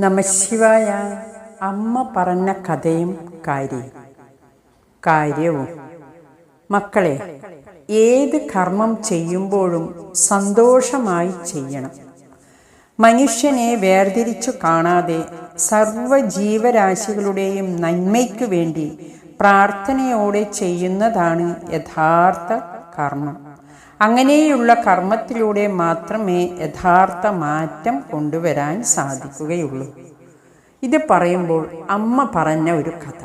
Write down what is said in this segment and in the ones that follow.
നമശിവായ അമ്മ പറഞ്ഞ കഥയും കാര്യം. കാര്യവും. മക്കളെ ഏത് കർമ്മം ചെയ്യുമ്പോഴും സന്തോഷമായി ചെയ്യണം. മനുഷ്യനെ വേർതിരിച്ചു കാണാതെ സർവ ജീവരാശികളുടെയും നന്മയ്ക്കു വേണ്ടി പ്രാർത്ഥനയോടെ ചെയ്യുന്നതാണ് യഥാർത്ഥ കർമ്മം. അങ്ങനെയുള്ള കർമ്മത്തിലൂടെ മാത്രമേ യഥാർത്ഥ മാറ്റം കൊണ്ടുവരാൻ സാധിക്കുകയുള്ളൂ. ഇത് പറയുമ്പോൾ അമ്മ പറഞ്ഞ ഒരു കഥ.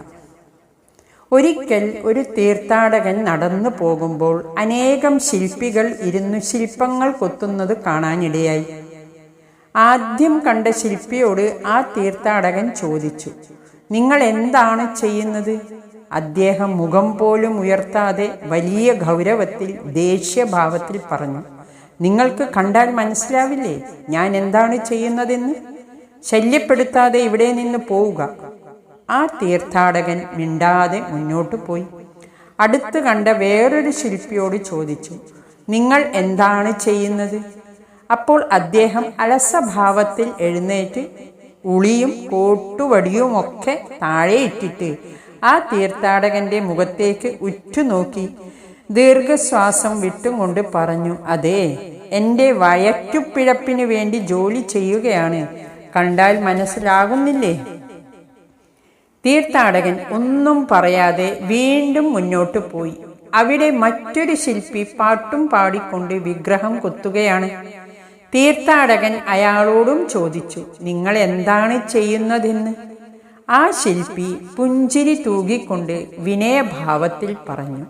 ഒരിക്കൽ ഒരു തീർത്ഥാടകൻ നടന്നു പോകുമ്പോൾ അനേകം ശില്പികൾ ഇരുന്നു ശില്പങ്ങൾ കൊത്തുന്നത് കാണാനിടയായി. ആദ്യം കണ്ട ശില്പിയോട് ആ തീർത്ഥാടകൻ ചോദിച്ചു നിങ്ങൾ എന്താണ് ചെയ്യുന്നത്? അദ്ദേഹം മുഖം പോലും ഉയർത്താതെ വലിയ ഗൗരവത്തിൽ ദേഷ്യഭാവത്തിൽ പറഞ്ഞു നിങ്ങൾക്ക് കണ്ടാൽ മനസ്സിലാവില്ലേ ഞാൻ എന്താണ് ചെയ്യുന്നതെന്ന്? ശല്യപ്പെടുത്താതെ ഇവിടെ നിന്ന് പോവുക. ആ തീർത്ഥാടകൻ മിണ്ടാതെ മുന്നോട്ട് പോയി. അടുത്ത് കണ്ട വേറൊരു ശില്പിയോട് ചോദിച്ചു നിങ്ങൾ എന്താണ് ചെയ്യുന്നത്? അപ്പോൾ അദ്ദേഹം അലസഭാവത്തിൽ എഴുന്നേറ്റ് ഉളിയും കോട്ടുവടിയുമൊക്കെ താഴെ ഇട്ടിട്ട് ആ തീർത്ഥാടകന്റെ മുഖത്തേക്ക് ഉറ്റുനോക്കി ദീർഘശ്വാസം വിട്ടുകൊണ്ട് പറഞ്ഞു അതെ എന്റെ വയറ്റുപിഴപ്പിനു വേണ്ടി ജോലി ചെയ്യുകയാണ്. കണ്ടാൽ മനസ്സിലാകുന്നില്ലേ? തീർത്ഥാടകൻ ഒന്നും പറയാതെ വീണ്ടും മുന്നോട്ട് പോയി. അവിടെ മറ്റൊരു ശില്പി പാട്ടും പാടിക്കൊണ്ട് വിഗ്രഹം കൊത്തുകയാണ്. തീർത്ഥാടകൻ അയാളോടും ചോദിച്ചു നിങ്ങൾ എന്താണ് ചെയ്യുന്നതെന്ന്? ആ ശില്പി പുഞ്ചിരി തൂകിക്കൊണ്ട് വിനയഭാവത്തിൽ പറഞ്ഞു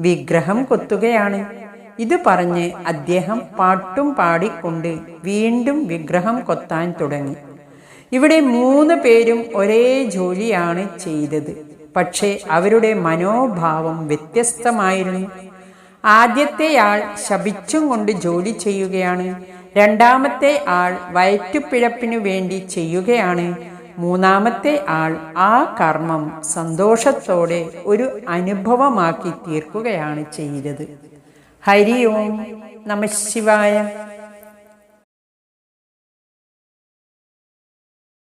വിഗ്രഹം കൊത്തുകയാണ് ഇത് പറഞ്ഞ് അദ്ദേഹം പാട്ടും പാടിക്കൊണ്ട് വീണ്ടും വിഗ്രഹം കൊത്താൻ തുടങ്ങി. ഇവിടെ മൂന്ന് പേരും ഒരേ ജോലിയാണ് ചെയ്തത്. പക്ഷേ അവരുടെ മനോഭാവം വ്യത്യസ്തമായിരുന്നു. ആദ്യത്തെയാൾ ശപിച്ചും കൊണ്ട് ജോലി ചെയ്യുകയാണ്. രണ്ടാമത്തെ ആൾ വയറ്റുപിഴപ്പിനു വേണ്ടി ചെയ്യുകയാണ്. മൂന്നാമത്തെ ആൾ ആ കർമ്മം സന്തോഷത്തോടെ ഒരു അനുഭവമാക്കി തീർക്കുകയാണ് ചെയ്തത്. ഹരി ഓം നമ ശിവായ.